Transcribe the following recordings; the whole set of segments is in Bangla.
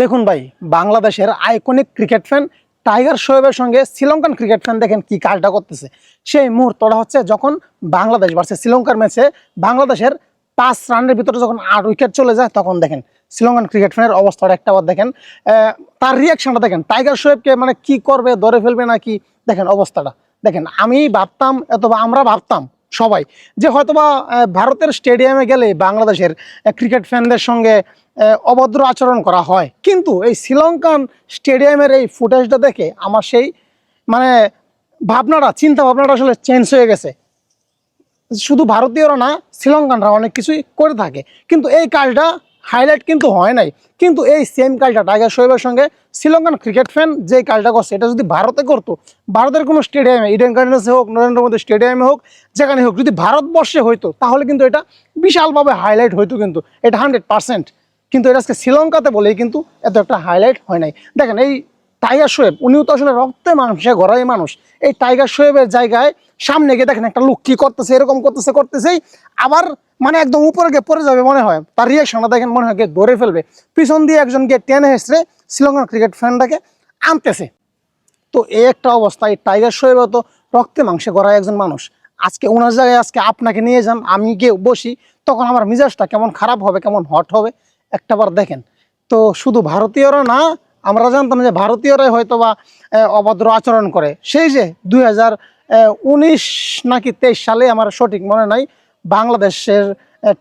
দেখুন ভাই, বাংলাদেশের আইকনিক ক্রিকেট ফ্যান টাইগার শোয়েবের সঙ্গে শ্রীলঙ্কান ক্রিকেট ফ্যান দেখেন কি কাজটা করতেছে। সেই মুহূর্তটা হচ্ছে যখন বাংলাদেশ ভার্সেস শ্রীলঙ্কার ম্যাচে বাংলাদেশের পাঁচ রানের ভিতরে যখন আট উইকেট চলে যায়, তখন দেখেন শ্রীলঙ্কান ক্রিকেট ফ্যানের অবস্থাটা একটা বার দেখেন তার রিয়াকশনটা দেখেন টাইগার শোয়েবকে মানে কি করবে, ধরে ফেলবে নাকি? দেখেন অবস্থাটা। দেখেন, আমি ভাবতাম, অথবা আমরা ভাবতাম সবাই। যে হয়তোবা ভারতের স্টেডিয়ামে গেলে বাংলাদেশের ক্রিকেট ফ্যানদের সঙ্গে অভদ্র আচরণ করা হয়। কিন্তু এই শ্রীলঙ্কান স্টেডিয়ামের এই ফুটেজটা দেখে আমার সেই মানে ভাবনাটা চিন্তা ভাবনাটা আসলে চেঞ্জ হয়ে গেছে। শুধু ভারতীয়রা না, শ্রীলঙ্কানরা অনেক কিছুই করে থাকে। কিন্তু এই কাজটা হাইলাইট কিন্তু হয় নাই। কিন্তু এই সেম কালটা টাইগার শোয়েবের সঙ্গে শ্রীলঙ্কান ক্রিকেট ফ্যান যে কালটা করছে, এটা যদি ভারতে করতো, ভারতের কোনো স্টেডিয়ামে ইডেন গার্ডেন্সে হোক নরেন্দ্র মোদী স্টেডিয়ামে হোক, যেখানে হোক, যদি ভারতবর্ষে হইতো, তাহলে কিন্তু এটা বিশালভাবে হাইলাইট হইতো কিন্তু, এটা হান্ড্রেড পার্সেন্ট কিন্তু এটা আজকে শ্রীলঙ্কাতে বলেই কিন্তু এত একটা হাইলাইট হয় নাই। দেখেন এই টাইগার শোয়েব উনিও তো আসলে রক্তে মানুষে গড়াই মানুষ। এই টাইগার শোয়েবের জায়গায় সামনে গিয়ে দেখেন একটা লোক কি করতেছে, এরকম করতেছে, করতেছেই আবার মানে একদম উপরে গিয়ে পড়ে যাবে মনে হয়। তার রিয়াকশনটা দেখেন মনে হয় গিয়ে ধরে ফেলবে। পিছন দিয়ে একজন গিয়ে টেনে হেসড়ে শ্রীলঙ্কান ক্রিকেট ফ্যানটাকে আনতেছে। তো এই একটা অবস্থা, এই টাইগার শোয়েব তো রক্তে মাংসে গড়ায় একজন মানুষ। আজকে ওনার জায়গায় আজকে আপনাকে নিয়ে যান, আমি গিয়ে বসি, তখন আমার মিজাজটা কেমন খারাপ হবে, কেমন হট হবে, একটাবার দেখেন। তো শুধু ভারতীয়রা না আমরা জানতাম যে ভারতীয়রাই হয়তো বা অভদ্র আচরণ করে। সেই যে দুই উনিশ নাকি তেইশ সালে আমার সঠিক মনে নাই, বাংলাদেশের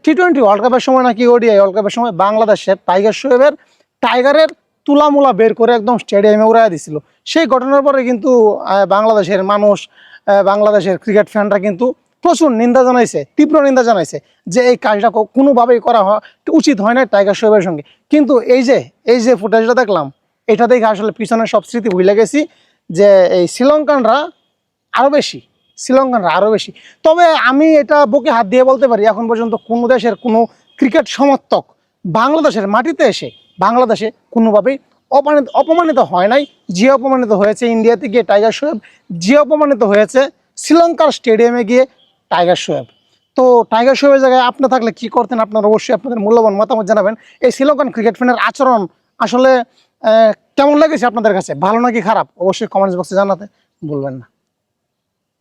টি টোয়েন্টি ওয়ার্ল্ড কাপের সময় নাকি ওডিআই ওয়ার্ল্ড কাপের সময় বাংলাদেশের টাইগার শোয়েবের টাইগারের তুলামুলা বের করে একদম স্টেডিয়ামে উড়াই দিছিল। সেই ঘটনার পরে কিন্তু বাংলাদেশের মানুষ বাংলাদেশের ক্রিকেট ফ্যানরা কিন্তু প্রচুর নিন্দা জানাইছে, তীব্র নিন্দা জানাইছে যে এই কাজটা কোনোভাবেই করা উচিত হয় না টাইগার শোয়েবের সঙ্গে। কিন্তু এই যে এই যে ফুটেজটা দেখলাম এটা দেখে আসলে পিছনের সব স্মৃতি ভুলে গেছি যে এই শ্রীলঙ্কানরা আরও বেশি, শ্রীলঙ্কানরা আরও বেশি। তবে আমি এটা বুকে হাত দিয়ে বলতে পারি, এখন পর্যন্ত কোনো দেশের কোনো ক্রিকেট সমর্থক বাংলাদেশের মাটিতে এসে বাংলাদেশে কোনোভাবেই অপমানিত অপমানিত হয় নাই, যে অপমানিত হয়েছে ইন্ডিয়াতে গিয়ে টাইগার শোয়েব যে অপমানিত হয়েছে শ্রীলঙ্কার স্টেডিয়ামে গিয়ে টাইগার শোয়েব তো টাইগার শোয়েবের জায়গায় আপনি থাকলে কি করতেন? আপনারা অবশ্যই আপনাদের মূল্যবান মতামত জানাবেন। এই শ্রীলঙ্কান ক্রিকেট ফ্যানের আচরণ আসলে কেমন লেগেছে আপনাদের কাছে? ভালো নাকি খারাপ? অবশ্যই কমেন্টস বক্সে জানাতে বলবেন না।